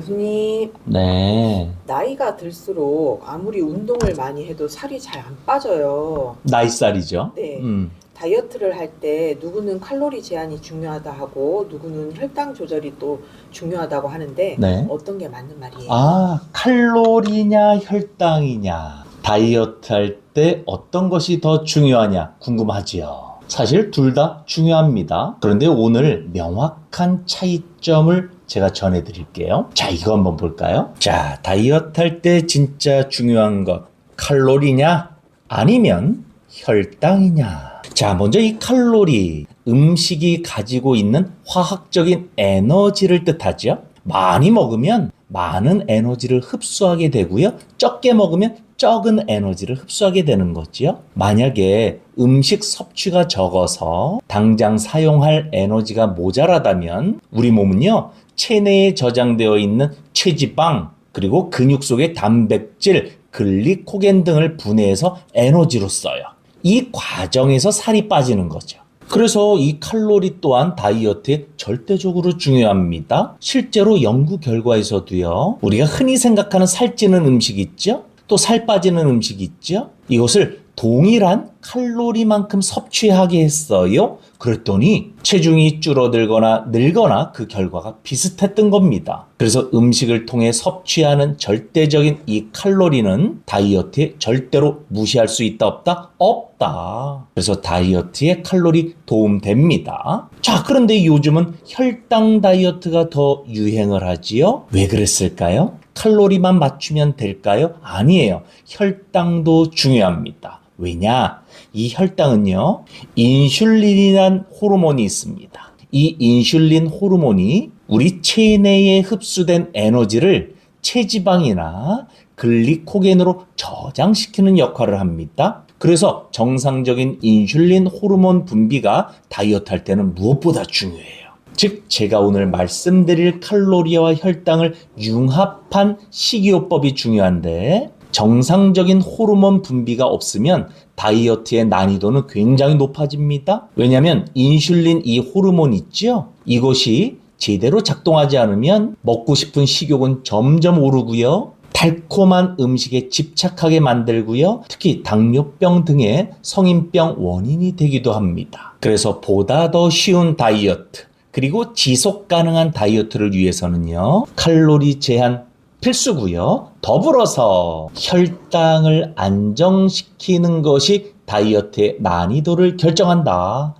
교수님, 네. 나이가 들수록 아무리 운동을 많이 해도 살이 잘 안 빠져요. 나이살이죠. 네. 음. 다이어트를 할 때 누구는 칼로리 제한이 중요하다 하고 누구는 혈당 조절이 또 중요하다고 하는데 네. 어떤 게 맞는 말이에요? 아, 칼로리냐 혈당이냐. 다이어트 할 때 어떤 것이 더 중요하냐 궁금하지요. 사실 둘 다 중요합니다. 그런데 오늘 명확한 차이점을 제가 전해드릴게요. 자, 이거 한번 볼까요? 자, 다이어트 할 때 진짜 중요한 것. 칼로리냐? 아니면 혈당이냐? 자, 먼저 이 칼로리. 음식이 가지고 있는 화학적인 에너지를 뜻하죠. 많이 먹으면 많은 에너지를 흡수하게 되고요. 적게 먹으면 적은 에너지를 흡수하게 되는 거지요. 만약에 음식 섭취가 적어서 당장 사용할 에너지가 모자라다면 우리 몸은요, 체내에 저장되어 있는 체지방, 그리고 근육 속의 단백질, 글리코겐 등을 분해해서 에너지로 써요. 이 과정에서 살이 빠지는 거죠. 그래서 이 칼로리 또한 다이어트에 절대적으로 중요합니다. 실제로 연구 결과에서도요, 우리가 흔히 생각하는 살찌는 음식 있죠? 또 살 빠지는 음식 있죠? 이것을 동일한 칼로리만큼 섭취하게 했어요. 그랬더니 체중이 줄어들거나 늘거나 그 결과가 비슷했던 겁니다. 그래서 음식을 통해 섭취하는 절대적인 이 칼로리는 다이어트에 절대로 무시할 수 있다 없다? 없다. 그래서 다이어트에 칼로리 도움됩니다. 자, 그런데 요즘은 혈당 다이어트가 더 유행을 하지요? 왜 그랬을까요? 칼로리만 맞추면 될까요? 아니에요. 혈당도 중요합니다. 왜냐? 이 혈당은요, 인슐린이란 호르몬이 있습니다. 이 인슐린 호르몬이 우리 체내에 흡수된 에너지를 체지방이나 글리코겐으로 저장시키는 역할을 합니다. 그래서 정상적인 인슐린 호르몬 분비가 다이어트 할 때는 무엇보다 중요해요. 즉, 제가 오늘 말씀드릴 칼로리와 혈당을 융합한 식이요법이 중요한데, 정상적인 호르몬 분비가 없으면 다이어트의 난이도는 굉장히 높아집니다. 왜냐하면 인슐린 이 호르몬 있죠? 이것이 제대로 작동하지 않으면 먹고 싶은 식욕은 점점 오르고요. 달콤한 음식에 집착하게 만들고요. 특히 당뇨병 등의 성인병 원인이 되기도 합니다. 그래서 보다 더 쉬운 다이어트, 그리고 지속 가능한 다이어트를 위해서는요. 칼로리 제한 필수고요. 더불어서 혈당을 안정시키는 것이 다이어트의 난이도를 결정한다.